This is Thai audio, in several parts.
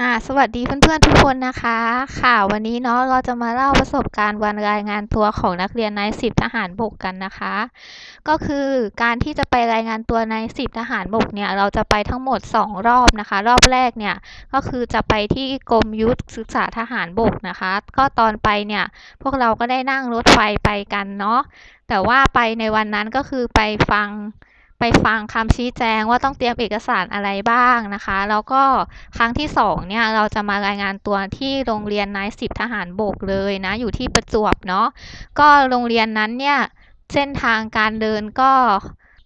อ่าสวัสดีเพื่อนๆทุกคนนะคะ ค่ะวันนี้เนาะเราจะมาเล่าประสบการณ์วันรายงานตัวของนักเรียนนายสิบทหารบกกันนะคะ ก็คือการที่จะไปรายงานตัวนายสิบทหารบกเนี่ยเราจะไปทั้งหมด 2 รอบนะคะ รอบแรกเนี่ยก็คือจะไปที่กรมยุทธศึกษาทหารบกนะคะ ก็ตอนไปเนี่ยพวกเราก็ได้นั่งรถไฟไปกันเนาะแต่ว่าไปในวันนั้นก็คือไปฟัง ไปฟังคำชี้แจงว่าต้องเตรียมเอกสารอะไรบ้างนะคะ แล้วก็ครั้งที่สองเนี่ยเราจะมารายงานตัวที่โรงเรียนนายสิบทหารบกเลยนะ อยู่ที่ประจวบเนาะก็โรงเรียนนั้นเนี่ยเส้นทางการเดินก็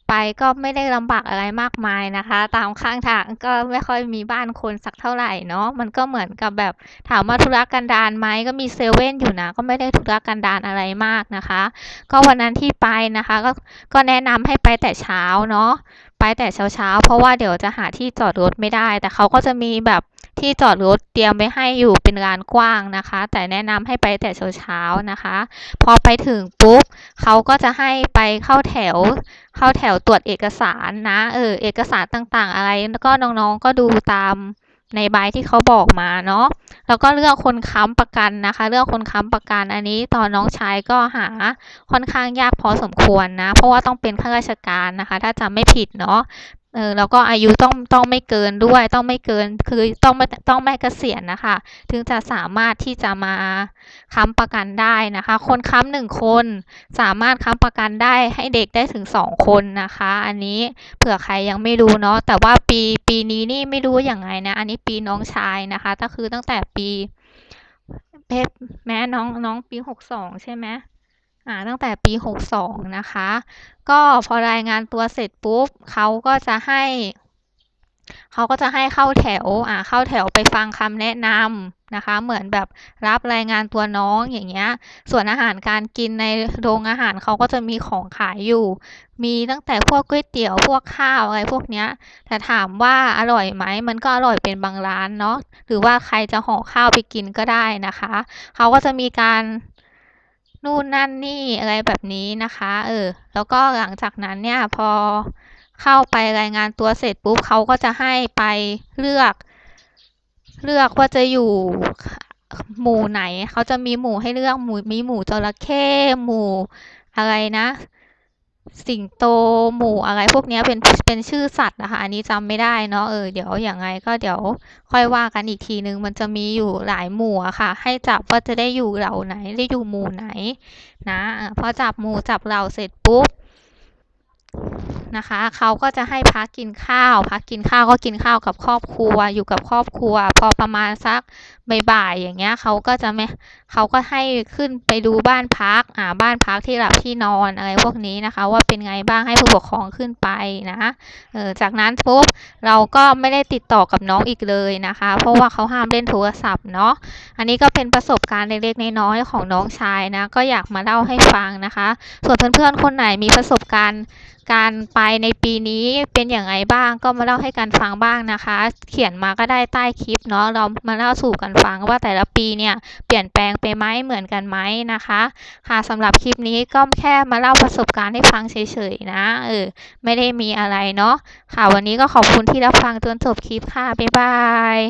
ไปก็ไม่ได้ลำบากอะไรมากมายนะคะ ตามข้างทางก็ไม่ค่อยมีบ้านคนสักเท่าไหร่เนาะมันก็เหมือนกับแบบถามว่าธุรกันดารไหมก็มีเซเว่นอยู่นะ ก็ไม่ได้ธุรกันดารอะไรมากนะคะ ก็วันนั้นที่ไปนะคะ ก็ก็แนะนำให้ไปแต่เช้าเนาะไปแต่เช้าเช้าเพราะว่าเดี๋ยวจะหาที่จอดรถไม่ได้ แต่เขาก็จะมีแบบ ที่จอดรถเตรียมไว้ให้อยู่เป็นลานกว้างนะคะ แต่แนะนำให้ไปแต่เช้าเช้านะคะ พอไปถึงปุ๊บเขาก็จะให้ไปเข้าแถว เข้าแถวตรวจเอกสารนะเออเอกสารต่างๆ อะไรแล้วก็น้องๆก็ดูตามในใบที่เขาบอกมาเนาะ แล้วก็เรื่องคนค้ำประกันนะคะเรื่องคนค้ำประกันอันนี้ตอนน้องชายก็หาค่อนข้างยากพอสมควรนะ เพราะว่าต้องเป็นข้าราชการนะคะ ถ้าจำไม่ผิดเนาะ เออแล้วก็อายุต้องต้องไม่เกินด้วยต้องไม่เกินคือต้องไม่ต้องไม่เกษียณนะคะ ถึงจะสามารถที่จะมาค้ำประกันได้นะคะ คนค้ำหนึ่งคนสามารถค้ำประกันได้ให้เด็กได้ถึงสองคนนะคะ อันนี้เผื่อใครยังไม่รู้เนาะแต่ว่าปีปีนี้นี่ไม่รู้อย่างไงนะ อันนี้ปีน้องชายนะคะก็คือตั้งแต่ปีเพแม้น้องน้องปีหกสองใช่ไหม อ่าตั้งแต่ปีหกสองนะคะ ก็พอรายงานตัวเสร็จปุ๊บเขาก็จะให้เขาก็จะให้เข้าแถว อ่า เข้าแถวไปฟังคำแนะนำนะคะ เหมือนแบบรับรายงานตัวน้องอย่างเงี้ย ส่วนอาหารการกินในโรงอาหารเขาก็จะมีของขายอยู่ มีตั้งแต่พวกก๋วยเตี๋ยว พวกข้าวอะไรพวกเนี้ย แต่ถามว่าอร่อยไหม มันก็อร่อยเป็นบางร้านเนาะ หรือว่าใครจะห่อข้าวไปกินก็ได้นะคะ เขาก็จะมีการ นู่นนั่นนี่อะไรแบบนี้นะคะ เออ แล้วก็หลังจากนั้นเนี่ยพอเข้าไปรายงานตัวเสร็จปุ๊บเขาก็จะให้ไปเลือก เลือกว่าจะอยู่หมู่ไหน เขาจะมีหมู่ให้เลือกหมู่มีหมู่จระเข้หมู่อะไรนะ สิงโตหมูอะไรพวกนี้เป็นเป็นชื่อสัตว์นะคะอันนี้จำไม่ได้เนาะเออเดี๋ยวอย่างไงก็เดี๋ยวค่อยว่ากันอีกทีนึง มันจะมีอยู่หลายหมู่อะค่ะ ให้จับว่าจะได้อยู่เหล่าไหนได้อยู่หมู่ไหนนะพอจับหมู่จับเหล่าเสร็จปุ๊บ นะคะ เขาก็จะให้พักกินข้าว พักกินข้าวก็กินข้าวกับครอบครัว อยู่กับครอบครัว พอประมาณสักบ่ายๆอย่างเงี้ยเขาก็จะไม่เขาก็ให้ขึ้นไปดูบ้านพักอ่าบ้านพักที่หลับที่นอนอะไรพวกนี้นะคะ ว่าเป็นไงบ้างให้ผู้ปกครองขึ้นไปนะเออจากนั้นปุ๊บเราก็ไม่ได้ติดต่อกับน้องอีกเลยนะคะ เพราะว่าเขาห้ามเล่นโทรศัพท์เนาะอันนี้ก็เป็นประสบการณ์เล็กๆน้อยๆของน้องชายนะก็อยากมาเล่าให้ฟังนะคะ ส่วนเพื่อนๆคนไหนมีประสบการณ์การไปในปีนี้เป็นอย่างไรบ้างก็มาเล่าให้กันฟังบ้างนะคะ เขียนมาก็ได้ใต้คลิปเนาะเรามาเล่าสู่กันฟังว่าแต่ละปีเนี่ยเปลี่ยนแปลงไปไหมเหมือนกันไหมนะคะ ค่ะสำหรับคลิปนี้ก็แค่มาเล่าประสบการณ์ให้ฟังเฉยๆนะเออไม่ได้มีอะไรเนาะค่ะวันนี้ก็ขอบคุณที่รับฟังจนจบคลิปค่ะบ๊ายบาย